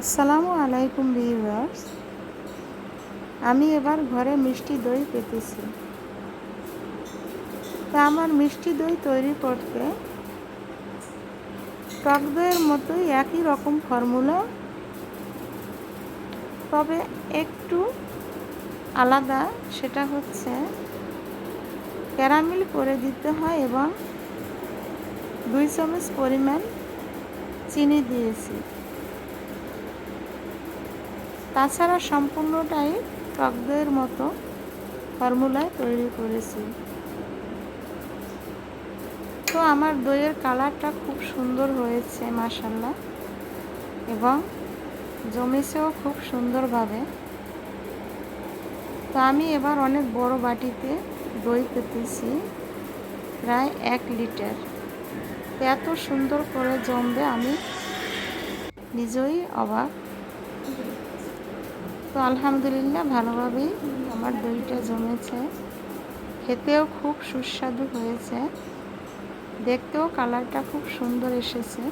আসসালামু আলাইকুম ভিউয়ার্স। আমি এবার ঘরে মিষ্টি দই পেতেছি। তা আমার মিষ্টি দই তৈরি করতে টক দইয়ের মতোই একই রকম ফর্মুলা তবে একটু আলাদা, সেটা হচ্ছে ক্যারামেল করে দিতে হয় এবং দুই চামচ পরিমাণ চিনি দিয়েছি। তাছাড়া সম্পূর্ণটাই টক দইয়ের মতো ফর্মুলায় তৈরি করেছি। তো আমার দইয়ের কালারটা খুব সুন্দর হয়েছে মাসাল্লাহ এবং জমেছেও খুব সুন্দরভাবে। তো আমি এবার অনেক বড় বাটিতে দই পেতেছি, প্রায় এক লিটার। এত সুন্দর করে জমবে, আমি নিজেই অবাক। তো আলহামদুলিল্লাহ ভালোভাবেই আমার দইটা জমেছে। খেতেও খুব সুস্বাদু হয়েছে। দেখতেও কালারটা খুব সুন্দর এসেছে।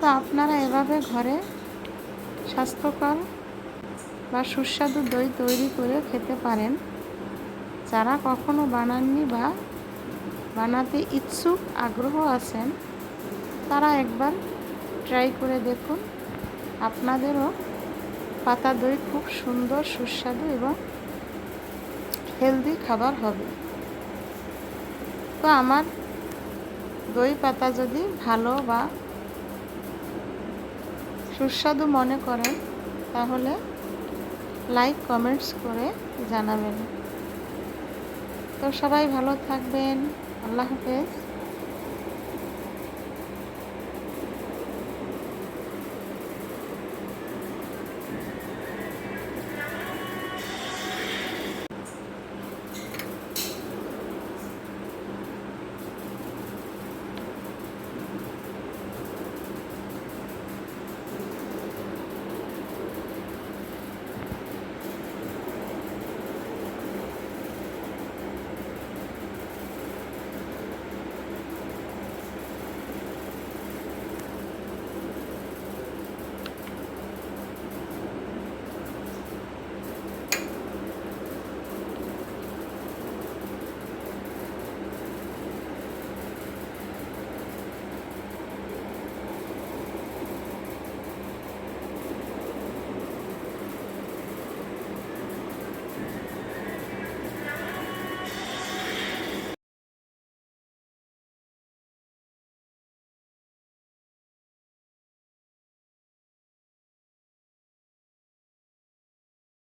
তো আপনারা এভাবে ঘরে স্বাস্থ্যকর বা সুস্বাদু দই তৈরি করে খেতে পারেন। যারা কখনো বানাননি বা বানাতে ইচ্ছুক, আগ্রহ আছেন, তারা একবার ট্রাই করে দেখুন। আপনাদেরও পাতা দই খুব সুন্দর, সুস্বাদু এবং হেলদি খাবার হবে। তো আমার দই পাতা যদি ভালো বা সুস্বাদু মনে করেন, তাহলে লাইক কমেন্টস করে জানাবেন। তো সবাই ভালো থাকবেন। আল্লাহ হাফেজ।